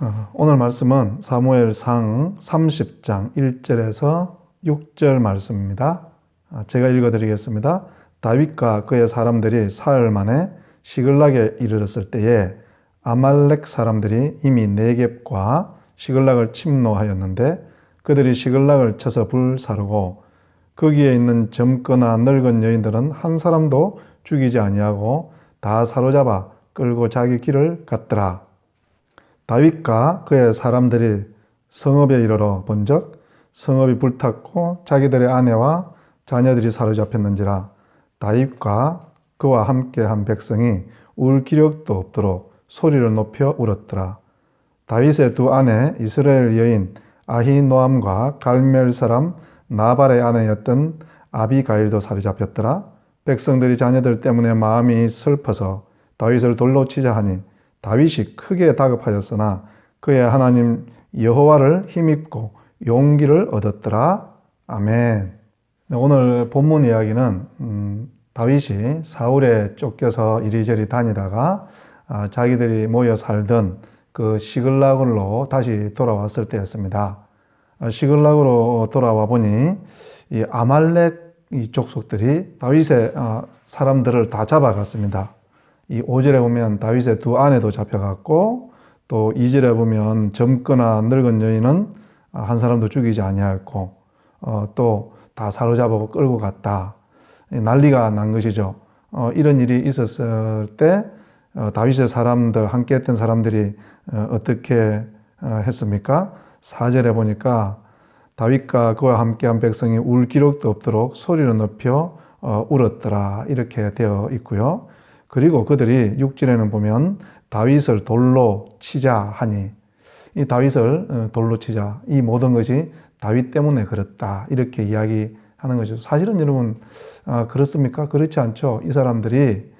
어, 오늘 말씀은 사무엘상 30장 1절에서 6절 말씀입니다. 아, 제가 읽어 드리겠습니다. 다윗과 그의 사람들이 사흘 만에 시글락에 이르렀을 때에 아말렉 사람들이 이미 네겝과 시글락을 침노하였는데 그들이 시글락을 쳐서 불사르고 거기에 있는 젊거나 늙은 여인들은 한 사람도 죽이지 아니하고 다 사로잡아 끌고 자기 길을 갔더라. 다윗과 그의 사람들이 성읍에 이르러 본즉 성읍이 불탔고 자기들의 아내와 자녀들이 사로잡혔는지라 다윗과 그와 함께 한 백성이 울 기력도 없도록 소리를 높여 울었더라. 다윗의 두 아내 이스라엘 여인 아히노암과 갈멜 사람 나발의 아내였던 아비가일도 사로잡혔더라. 백성들이 자녀들 때문에 마음이 슬퍼서 다윗을 돌로 치자 하니 다윗이 크게 다급하였으나 그의 하나님 여호와를 힘입고 용기를 얻었더라. 아멘. 네, 오늘 본문 이야기는 음, 다윗이 사울에 쫓겨서 이리저리 다니다가 아, 자기들이 모여 살던 그 시글락으로 다시 돌아왔을 때였습니다. 아, 시글락으로 돌아와 보니 이 아말렉 이 족속들이 다윗의 아, 사람들을 다 잡아갔습니다. 이 5절에 보면 다윗의 두 아내도 잡혀갔고 또 2절에 보면 젊거나 늙은 여인은 한 사람도 죽이지 아니하였고 어, 또다 사로잡고 끌고 갔다. 난리가 난 것이죠. 어, 이런 일이 있었을 때 어, 다윗의 사람들 함께 했던 사람들이 어, 어떻게 어, 했습니까? 4절에 보니까 다윗과 그와 함께한 백성이 울 기록도 없도록 소리를 높여 어, 울었더라 이렇게 되어 있고요. 그리고 그들이 6절에는 보면 다윗을 돌로 치자 하니 이 다윗을 어, 돌로 치자 이 모든 것이 다윗 때문에 그렇다 이렇게 이야기하는 것이죠. 사실은 여러분 아, 그렇습니까? 그렇지 않죠. 이 사람들이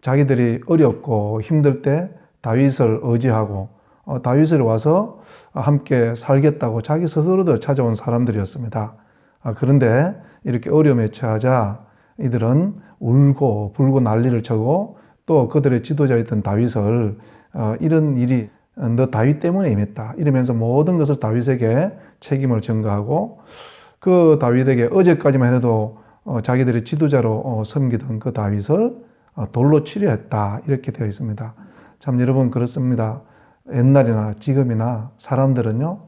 자기들이 어렵고 힘들 때 다윗을 의지하고 어, 다윗을 와서 함께 살겠다고 자기 스스로도 찾아온 사람들이었습니다. 아, 그런데 이렇게 어려움에 처하자 이들은 울고 불고 난리를 쳐고 또 그들의 지도자였던 다윗을 어, 이런 일이 너 다윗 때문에 임했다 이러면서 모든 것을 다윗에게 책임을 전가하고 그 다윗에게 어제까지만 해도 어, 자기들의 지도자로 어, 섬기던 그 다윗을 돌로 치려 했다 이렇게 되어 있습니다. 참 여러분 그렇습니다. 옛날이나 지금이나 사람들은요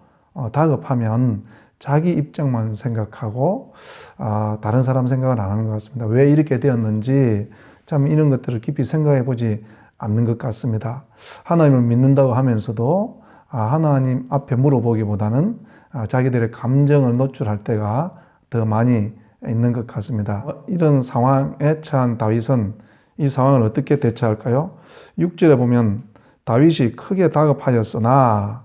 다급하면 자기 입장만 생각하고 아, 다른 사람 생각을 안 하는 것 같습니다. 왜 이렇게 되었는지 참 이런 것들을 깊이 생각해 보지 않는 것 같습니다. 하나님을 믿는다고 하면서도 아, 하나님 앞에 물어보기보다는 아, 자기들의 감정을 노출할 때가 더 많이 있는 것 같습니다. 이런 상황에 처한 다윗은 이 상황을 어떻게 대처할까요? 6절에 보면 다윗이 크게 다급하였으나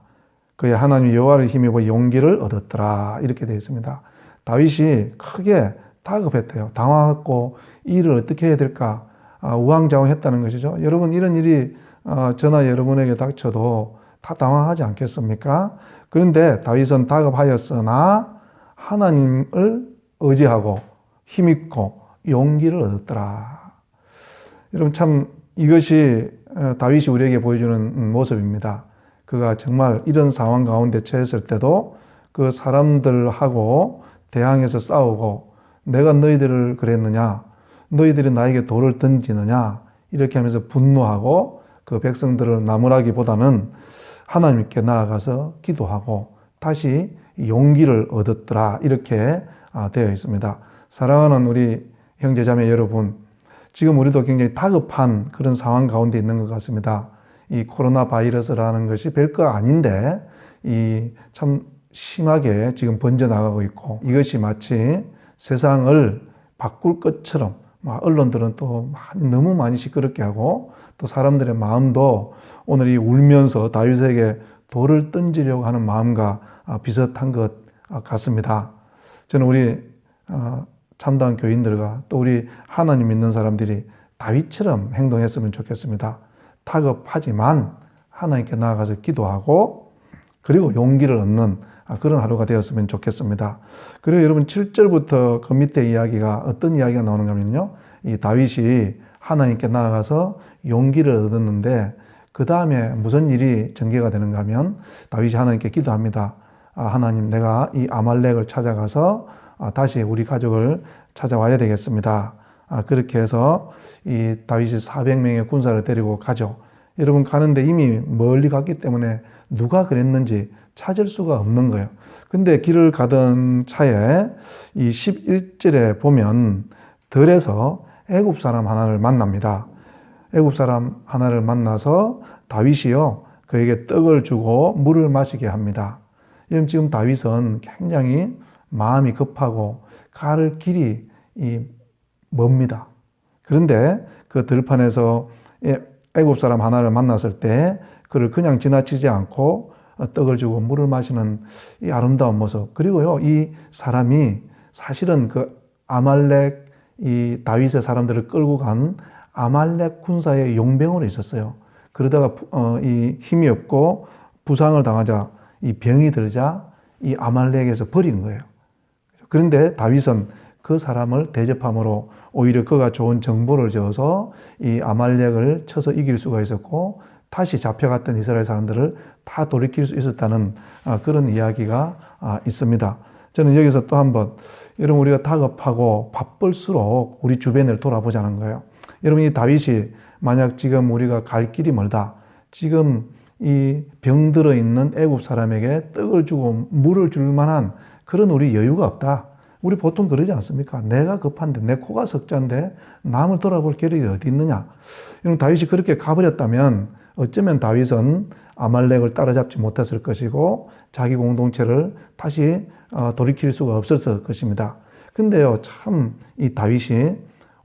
그의 하나님 여호와를 힘입어 용기를 얻었더라 이렇게 되어 있습니다. 다윗이 크게 다급했대요. 당황했고 일을 어떻게 해야 될까 아, 우왕좌왕했다는 것이죠. 여러분 이런 일이 어, 저나 여러분에게 닥쳐도 다 당황하지 않겠습니까? 그런데 다윗은 다급하였으나 하나님을 의지하고 힘있고 용기를 얻었더라. 여러분 참 이것이 어, 다윗이 우리에게 보여주는 모습입니다. 그가 정말 이런 상황 가운데 처했을 때도 그 사람들하고 대항해서 싸우고 내가 너희들을 그랬느냐 너희들이 나에게 돌을 던지느냐 이렇게 하면서 분노하고 그 백성들을 나무라기보다는 하나님께 나아가서 기도하고 다시 용기를 얻었더라 이렇게 아, 되어 있습니다. 사랑하는 우리 형제자매 여러분, 지금 우리도 굉장히 다급한 그런 상황 가운데 있는 것 같습니다. 이 코로나 바이러스라는 것이 별거 아닌데 이 참 심하게 지금 번져 나가고 있고 이것이 마치 세상을 바꿀 것처럼 언론들은 또 많이, 너무 많이 시끄럽게 하고 또 사람들의 마음도 오늘 이 울면서 다윗에게 돌을 던지려고 하는 마음과 아, 비슷한 것 같습니다. 저는 우리 아, 참다한 교인들과 또 우리 하나님 믿는 사람들이 다윗처럼 행동했으면 좋겠습니다. 타급하지만 하나님께 나아가서 기도하고 그리고 용기를 얻는 아, 그런 하루가 되었으면 좋겠습니다. 그리고 여러분 7절부터 그 밑에 이야기가 어떤 이야기가 나오는가 하면요. 이 다윗이 하나님께 나아가서 용기를 얻었는데 그 다음에 무슨 일이 전개가 되는가 하면 다윗이 하나님께 기도합니다. 아, 하나님, 내가 이 아말렉을 찾아가서 아, 다시 우리 가족을 찾아와야 되겠습니다. 아, 그렇게 해서 이 다윗이 400명의 군사를 데리고 가죠. 여러분 가는데 이미 멀리 갔기 때문에 누가 그랬는지 찾을 수가 없는 거예요. 근데 길을 가던 차에 이 11절에 보면 들에서 애굽 사람 하나를 만납니다. 애굽 사람 하나를 만나서 다윗이요 그에게 떡을 주고 물을 마시게 합니다. 지금 다윗은 굉장히 마음이 급하고 갈 길이 이 멉니다. 그런데 그 들판에서 애굽 사람 하나를 만났을 때 그를 그냥 지나치지 않고 떡을 주고 물을 마시는 이 아름다운 모습. 그리고요, 이 사람이 사실은 그 아말렉 이 다윗의 사람들을 끌고 간 아말렉 군사의 용병으로 있었어요. 그러다가 어, 이 힘이 없고 부상을 당하자 이 병이 들자 이 아말렉에서 버린 거예요. 그런데 다윗은 그 사람을 대접함으로 오히려 그가 좋은 정보를 지어서 이 아말렉을 쳐서 이길 수가 있었고 다시 잡혀갔던 이스라엘 사람들을 다 돌이킬 수 있었다는 아, 그런 이야기가 아, 있습니다. 저는 여기서 또 한번 여러분 우리가 다급하고 바쁠수록 우리 주변을 돌아보자는 거예요. 여러분 이 다윗이 만약 지금 우리가 갈 길이 멀다. 지금 이 병들어 있는 애굽 사람에게 떡을 주고 물을 줄 만한 그런 우리 여유가 없다. 우리 보통 그러지 않습니까? 내가 급한데 내 코가 석자인데 남을 돌아볼 겨를이 어디 있느냐? 여러분 다윗이 그렇게 가버렸다면 어쩌면 다윗은 아말렉을 따라잡지 못했을 것이고 자기 공동체를 다시 어, 돌이킬 수가 없었을 것입니다. 근데요, 참 이 다윗이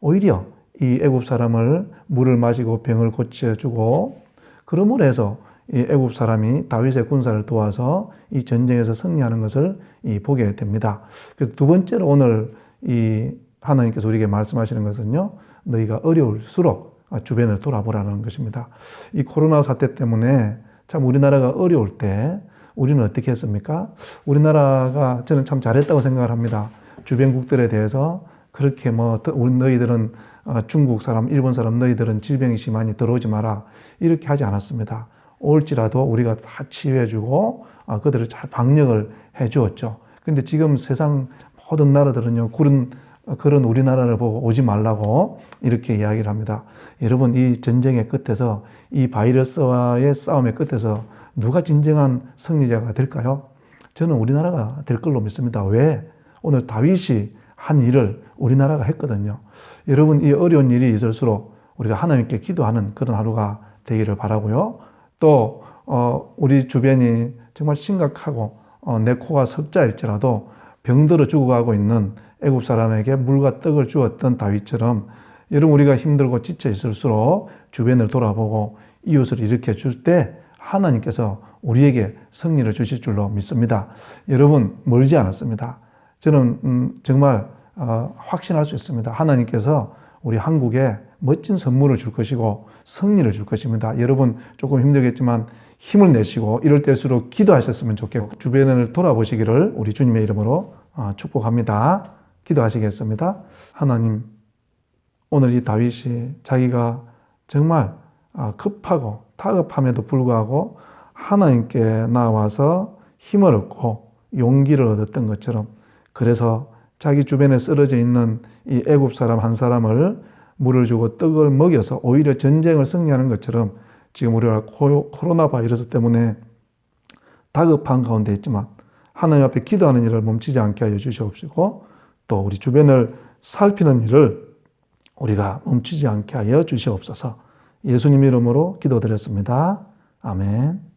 오히려 이 애굽 사람을 물을 마시고 병을 고쳐주고 그러므로 해서 이 애굽 사람이 다윗의 군사를 도와서 이 전쟁에서 승리하는 것을 이 보게 됩니다. 그래서 두 번째로 오늘 이 하나님께서 우리에게 말씀하시는 것은요, 너희가 어려울수록 주변을 돌아보라는 것입니다. 이 코로나 사태 때문에 참 우리나라가 어려울 때 우리는 어떻게 했습니까? 우리나라가 저는 참 잘했다고 생각을 합니다. 주변국들에 대해서 그렇게 뭐 너희들은 어, 중국 사람, 일본 사람 너희들은 질병이 심하니 들어오지 마라 이렇게 하지 않았습니다. 올지라도 우리가 다 치유해주고 어, 그들을 잘 방역을 해주었죠. 근데 지금 세상 모든 나라들은요 그런 그런 우리나라를 보고 오지 말라고 이렇게 이야기를 합니다. 여러분 이 전쟁의 끝에서 이 바이러스와의 싸움의 끝에서 누가 진정한 승리자가 될까요? 저는 우리나라가 될 걸로 믿습니다. 왜? 오늘 다윗이 한 일을 우리나라가 했거든요. 여러분 이 어려운 일이 있을수록 우리가 하나님께 기도하는 그런 하루가 되기를 바라고요. 또 어, 우리 주변이 정말 심각하고 어, 내 코가 석자일지라도 병들어 죽어가고 있는 애굽 사람에게 물과 떡을 주었던 다윗처럼 여러분 우리가 힘들고 지쳐 있을수록 주변을 돌아보고 이웃을 일으켜 줄 때 하나님께서 우리에게 승리를 주실 줄로 믿습니다. 여러분 멀지 않았습니다. 저는 음, 정말 어, 확신할 수 있습니다. 하나님께서 우리 한국에 멋진 선물을 줄 것이고 승리를 줄 것입니다. 여러분 조금 힘들겠지만 힘을 내시고 이럴 때일수록 기도하셨으면 좋겠고 주변을 돌아보시기를 우리 주님의 이름으로 어, 축복합니다. 기도하시겠습니다. 하나님 오늘 이 다윗이 자기가 정말 아, 급하고 다급함에도 불구하고 하나님께 나와서 힘을 얻고 용기를 얻었던 것처럼 그래서 자기 주변에 쓰러져 있는 이 애굽 사람 한 사람을 물을 주고 떡을 먹여서 오히려 전쟁을 승리하는 것처럼 지금 우리가 코로나 바이러스 때문에 다급한 가운데 있지만 하나님 앞에 기도하는 일을 멈추지 않게 하여 주시옵시고 또 우리 주변을 살피는 일을 우리가 멈추지 않게 하여 주시옵소서. 예수님 이름으로 기도드렸습니다. 아멘.